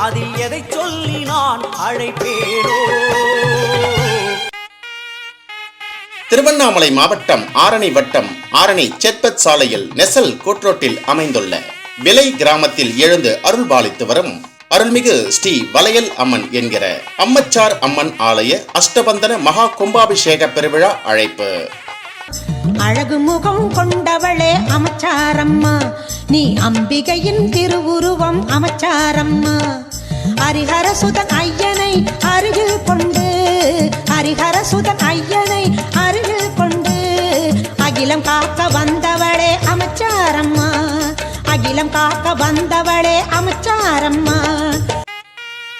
அதில் எதை சொல்லி நான் அழைப்பேனோ? திருவண்ணாமலை மாவட்டம் ஆரணி வட்டம் ஆரணி செத்பத் சாலையில் நெசல் கூட்ரோட்டில் அமைந்துள்ள விலை கிராமத்தில் எழுந்து அருள்பாலித்து வரும் அருள்மிகு ஸ்ரீ வளையல் அம்மன் என்கிற அம்மச்சார் அம்மன் ஆலய அஷ்டபந்தன மகா கும்பாபிஷேக பெருவிழா அழைப்பு. அழகு முகம் கொண்டவளே அமைச்சாரம்மா நீ அம்பிகையின் திருவுருவம் அமைச்சாரம்மா. ஹரிஹரசுதன் ஐயனை அருகில் கொண்டு ஹரிஹரசுதன் ஐயனை அருகில் கொண்டு அகிலம் காக்க வந்தவளே அமைச்சாரம்மா. அகிலம் காக்க வந்தவளே அமைச்சாரம்மா.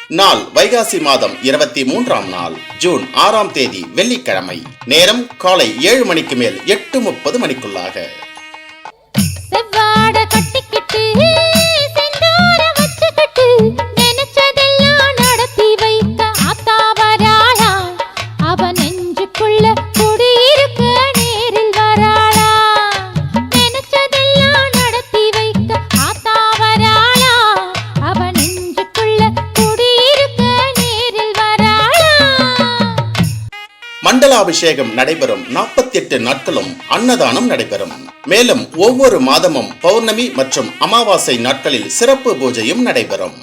நாள் வைகாசி மாதம் இருபத்தி மூன்றாம் நாள் ஜூன் ஆறாம் தேதி வெள்ளிக்கிழமை. நேரம் காலை ஏழு மணிக்கு மேல் எட்டு முப்பது மணிக்குள்ளாக. மண்டலாபிஷேகம் நடைபெறும். 48 நாட்களும் அன்னதானம் நடைபெறும். மேலும் ஒவ்வொரு மாதமும் பௌர்ணமி மற்றும் அமாவாசை நாட்களில் சிறப்பு பூஜையும் நடைபெறும்.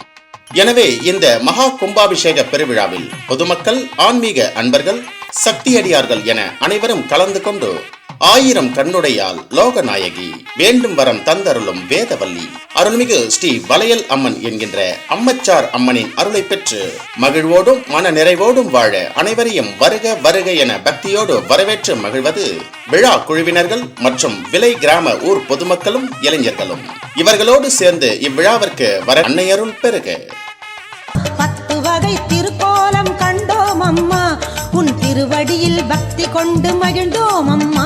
எனவே இந்த மகா கும்பாபிஷேக பெருவிழாவில் பொதுமக்கள் ஆன்மீக அன்பர்கள் சக்தியடியார்கள் என அனைவரும் கலந்து கொண்டு ஆயிரம் கண்ணுடையால் லோகநாயகி. வேண்டும் வரம் தந்தருளும் வேதவல்லி. அருள்மிகு ஸ்ரீ வளையல் அம்மன் என்கின்ற அம்மச்சார் அம்மனின் அருளை பெற்று மகிழ்வோடும் மன நிறைவோடும் வாழ அனைவரையும் வருக வருக என பக்தியோடு வரவேற்று மகிழ்வது விழா குழுவினர்கள் மற்றும் விலை கிராம ஊர் பொதுமக்களும் இளைஞர்களும். இவர்களோடு சேர்ந்து இவ்விழாவிற்கு வர அன்னையருள் பெருக பத்து வகை திருக்கோலம் கண்டோம் அம்மா. திருவடியில் பக்தி கொண்டு மகிழ்ந்தோம் அம்மா.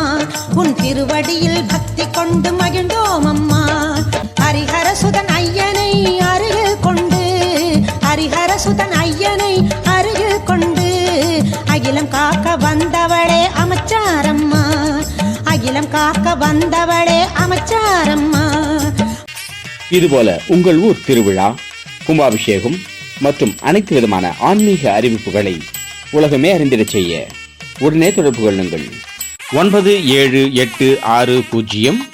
உன் திருவடியில் பக்தி கொண்டு மகிழ்ந்தோம் அம்மா. ஹரிஹரசுதன் ஐயனை அருகில் கொண்டு ஹரிஹரசுதன் ஐயனை அருகில் கொண்டு அகிலம் காக்க வந்தவளே அமைச்சாரம்மா அகிலம் காக்க வந்தவளே அமைச்சாரம்மா இதுபோல உங்கள் ஊர் திருவிழா கும்பாபிஷேகம் மற்றும் அனைத்து விதமான ஆன்மீக அறிவிப்புகளை உலகமே அறிந்திட செய்ய. உடனே தொடர்பு கொள்ளுங்கள். ஒன்பது ஏழு எட்டு ஆறு பூஜ்ஜியம்.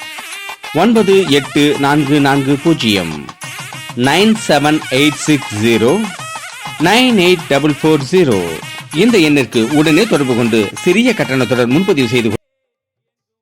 ஒன்பது எட்டு நான்கு நான்கு பூஜ்ஜியம். Nine seven eight six zero. Nine eight double four zero. இந்த எண்ணிற்கு உடனே தொடர்பு கொண்டு சிறிய கட்டணத்துடன் முன்பதிவு செய்து